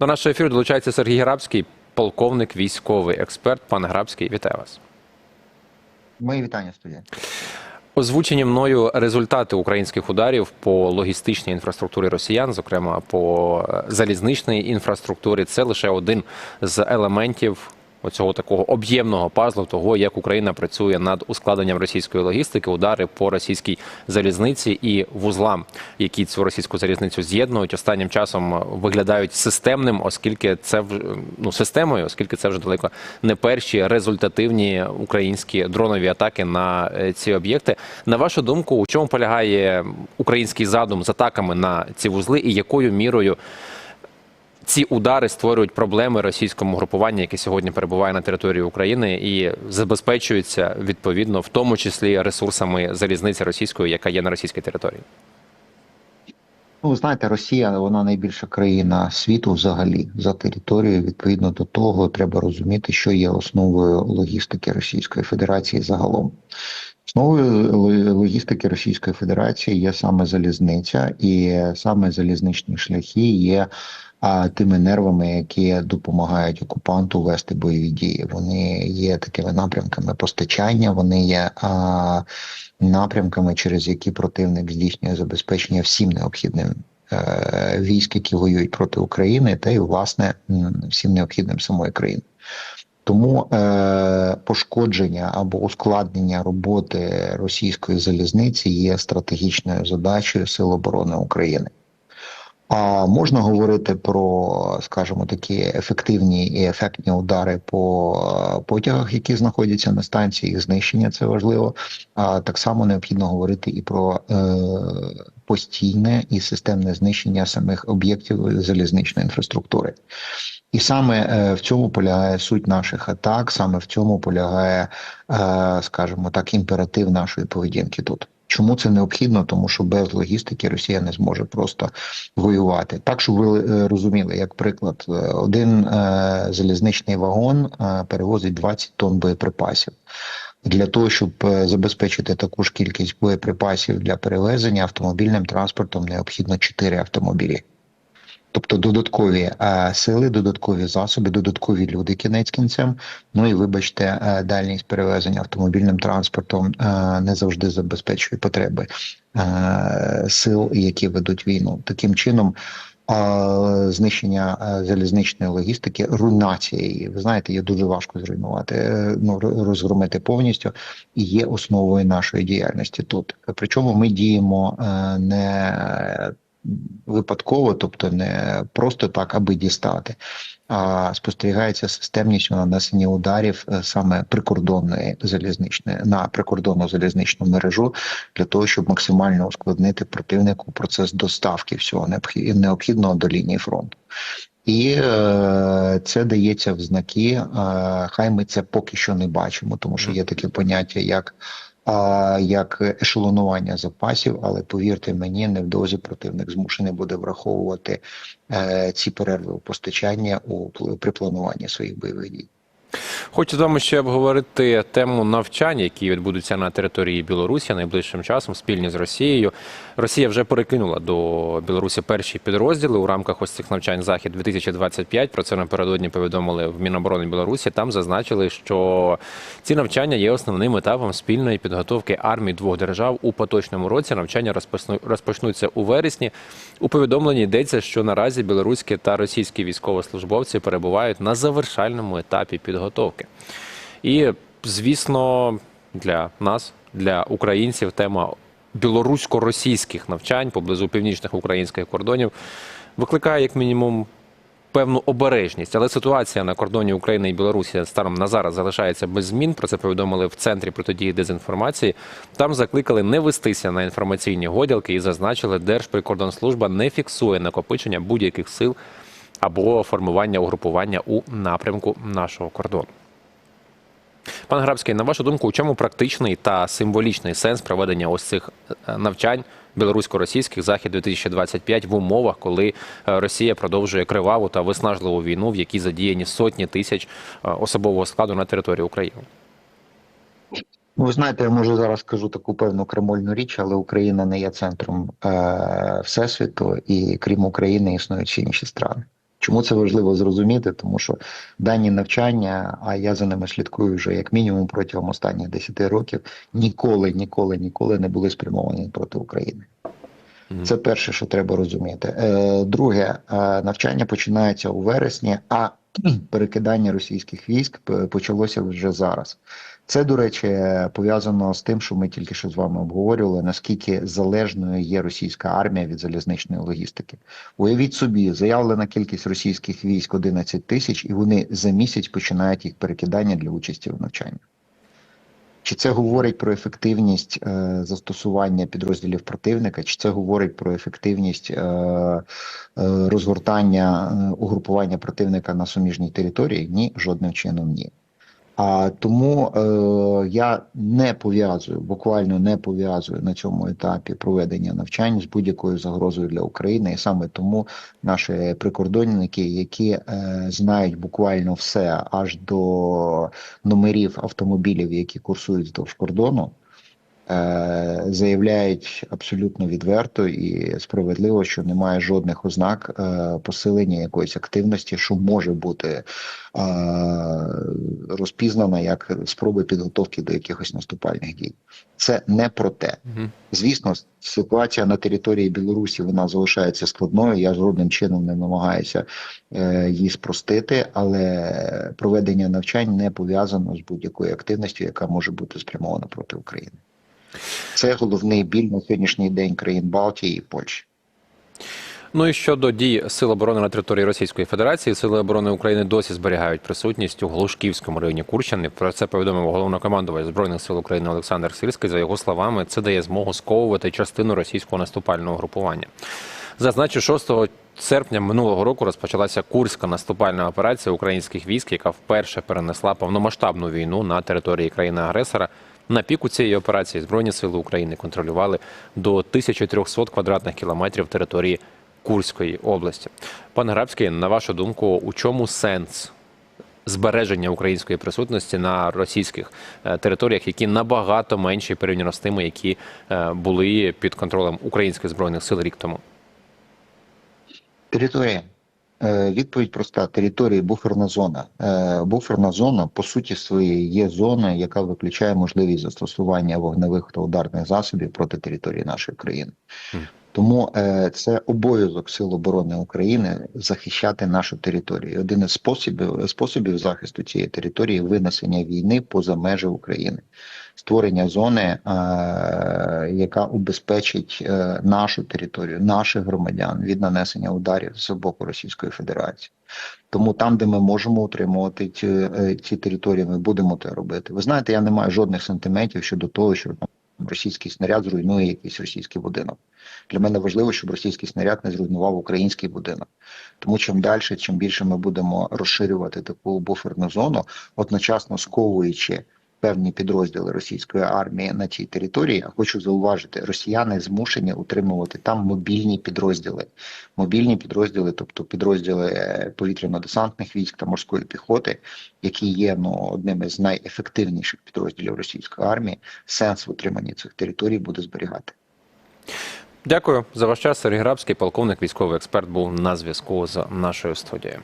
До нашого ефіру долучається Сергій Грабський, полковник, військовий експерт. Пане Грабський, вітаю вас. Мої вітання студія. Озвучені мною результати українських ударів по логістичній інфраструктурі росіян, зокрема по залізничній інфраструктурі, це лише один з елементів оцього такого об'ємного пазлу, того як Україна працює над ускладенням російської логістики, удари по російській залізниці і вузлам, які цю російську залізницю з'єднують, останнім часом виглядають системним, оскільки це вже ну системою, оскільки це вже далеко не перші результативні українські дронові атаки на е, ці об'єкти. На вашу думку, у чому полягає український задум з атаками на ці вузли, і якою мірою ці удари створюють проблеми російському групуванню, яке сьогодні перебуває на території України, і забезпечується відповідно, в тому числі ресурсами залізниці російської, яка є на російській території. Ну, ви знаєте, Росія вона найбільша країна світу взагалі за територією. Відповідно до того, треба розуміти, що є основою логістики Російської Федерації загалом. Основою логістики Російської Федерації є саме залізниця, і саме залізничні шляхи є тими нервами, які допомагають окупанту вести бойові дії. Вони є такими напрямками постачання, вони є напрямками, через які противник здійснює забезпечення всім необхідним е, військ, які воюють проти України, та й власне всім необхідним самої країни. Тому е, пошкодження або ускладнення роботи російської залізниці є стратегічною задачею Сил оборони України. А можна говорити про, скажімо, такі ефективні і ефектні удари по е, потягах, які знаходяться на станції, їх знищення це важливо. А так само необхідно говорити і про е, постійне і системне знищення самих об'єктів залізничної інфраструктури. І саме е, в цьому полягає суть наших атак, саме в цьому полягає, е, скажімо так, імператив нашої поведінки тут. Чому це необхідно? Тому що без логістики Росія не зможе просто воювати. Так, щоб ви е, розуміли, як приклад, один залізничний вагон перевозить 20 тонн боєприпасів. Для того, щоб забезпечити таку ж кількість боєприпасів для перевезення автомобільним транспортом, необхідно 4 автомобілі. Тобто додаткові е, сили, додаткові засоби, додаткові люди кінець кінцем. Ну і вибачте, е, дальність перевезення автомобільним транспортом е, не завжди забезпечує потреби е, сил, які ведуть війну. Таким чином. е, Знищення е, залізничної логістики, руйнація її, ви знаєте, є дуже важко зруйнувати, е, ну розгромити повністю, і є основою нашої діяльності тут. Причому ми діємо не випадково, тобто не просто так, аби дістати. А спостерігається системність у нанесенні ударів е, саме прикордонної залізничної на прикордонну залізничну мережу для того, щоб максимально ускладнити противнику процес доставки всього необхідного до лінії фронту. І е, це дається в знаки. Е, хай ми це поки що не бачимо, тому що є таке поняття, як а, як ешелонування запасів, але повірте мені, невдовзі противник змушений буде враховувати е, ці перерви у постачання у при плануванні своїх бойових дій. Хочу з вами ще обговорити тему навчань, які відбудуться на території Білорусі найближчим часом спільні з Росією. Росія вже перекинула до Білорусі перші підрозділи у рамках ось цих навчань захід 2025 Про це напередодні повідомили в Міноборони Білорусі. Там зазначили, що ці навчання є основним етапом спільної підготовки армій двох держав у поточному році. Навчання розпочну- розпочнуться у вересні. У повідомленні йдеться, що наразі білоруські та російські військовослужбовці перебувають на завершальному етапі підготовки. І, звісно, для нас, для українців, тема білорусько-російських навчань поблизу північних українських кордонів викликає як мінімум певну обережність. Але ситуація на кордоні України і Білорусі станом на зараз залишається без змін. Про це повідомили в центрі протидії дезінформації. Там закликали не вестися на інформаційні годілки і зазначили, Держприкордонслужба не фіксує накопичення будь-яких сил або формування угрупування у напрямку нашого кордону. Пане Грабський, на вашу думку, у чому практичний та символічний сенс проведення ось цих е, навчань білорусько-російських захід 2025 в умовах, коли е, Росія продовжує криваву та виснажливу війну, в якій задіяні сотні тисяч е, особового складу на території України? Ну, ви знаєте, я може зараз скажу таку певну кремольну річ, але Україна не є центром е, всесвіту, і крім України існують інші страни. Чому це важливо зрозуміти? Тому що дані навчання, а я за ними слідкую вже як мінімум протягом останніх 10 років, ніколи, ніколи, ніколи не були спрямовані проти України. Це перше, що треба розуміти. Е, Друге, е, навчання починається у вересні, а перекидання російських військ почалося вже зараз. Це, до речі, пов'язано з тим, що ми тільки що з вами обговорювали, наскільки залежною є російська армія від залізничної логістики. Уявіть собі, заявлена кількість російських військ 11 тисяч, і вони за місяць починають їх перекидання для участі в навчанні. Чи це говорить про ефективність е, застосування підрозділів противника, чи це говорить про ефективність е, е, розгортання е, угрупування противника на суміжній території? Ні, жодним чином ні. А тому е, я не пов'язую, буквально не пов'язую на цьому етапі проведення навчань з будь-якою загрозою для України, і саме тому наші прикордонники, які е, знають буквально все аж до номерів автомобілів, які курсують вздовж кордону, е, заявляють абсолютно відверто і справедливо, що немає жодних ознак е, посилення якоїсь активності, що може бути е, розпізнана як спроби підготовки до якихось наступальних дій. Це не про те. Звісно, ситуація на території Білорусі вона залишається складною. Я жодним чином не намагаюся е, її спростити, але проведення навчань не пов'язано з будь-якою активністю, яка може бути спрямована проти України. Це головний біль на сьогоднішній день країн Балтії і Польщі. Ну і щодо дій Сил оборони на території Російської Федерації, Сили оборони України досі зберігають присутність у Глушківському районі Курщини. Про це повідомив головнокомандувач збройних сил України Олександр Сирський. За його словами, це дає змогу сковувати частину російського наступального групування. Зазначу, 6 серпня минулого року розпочалася курська наступальна операція українських військ, яка вперше перенесла повномасштабну війну на території країни-агресора. На піку цієї операції Збройні сили України контролювали до 1300 квадратних кілометрів території Курської області. Пане Грабський, на вашу думку, у чому сенс збереження української присутності на російських е, територіях, які набагато менші порівняно з тими, які е, були під контролем українських збройних сил рік тому? Територія. Е, Відповідь проста: території буферна зона. Буферна зона, по суті своєї, є зона, яка виключає можливість застосування вогневих та ударних засобів проти території нашої країни. Тому е, це обов'язок Сил оборони України захищати нашу територію. Один із способів, способів захисту цієї території винесення війни поза межі України, створення зони, е, яка убезпечить е, нашу територію, наших громадян від нанесення ударів з боку Російської Федерації. Тому там, де ми можемо утримувати ці, ці території, ми будемо це робити. Ви знаєте, я не маю жодних сантиментів щодо того, що там російський снаряд зруйнує якийсь російський будинок. Для мене важливо, щоб російський снаряд не зруйнував український будинок. Тому чим далі, чим більше ми будемо розширювати таку буферну зону, одночасно сковуючи певні підрозділи російської армії на цій території, а хочу зауважити, росіяни змушені утримувати там мобільні підрозділи. Мобільні підрозділи, тобто підрозділи е, повітряно-десантних військ та морської піхоти, які є ну, одним із найефективніших підрозділів російської армії, сенс в утриманні цих територій буде зберігати. Дякую за ваш час. Сергій Грабський, полковник, військовий експерт, був на зв'язку з нашою студією.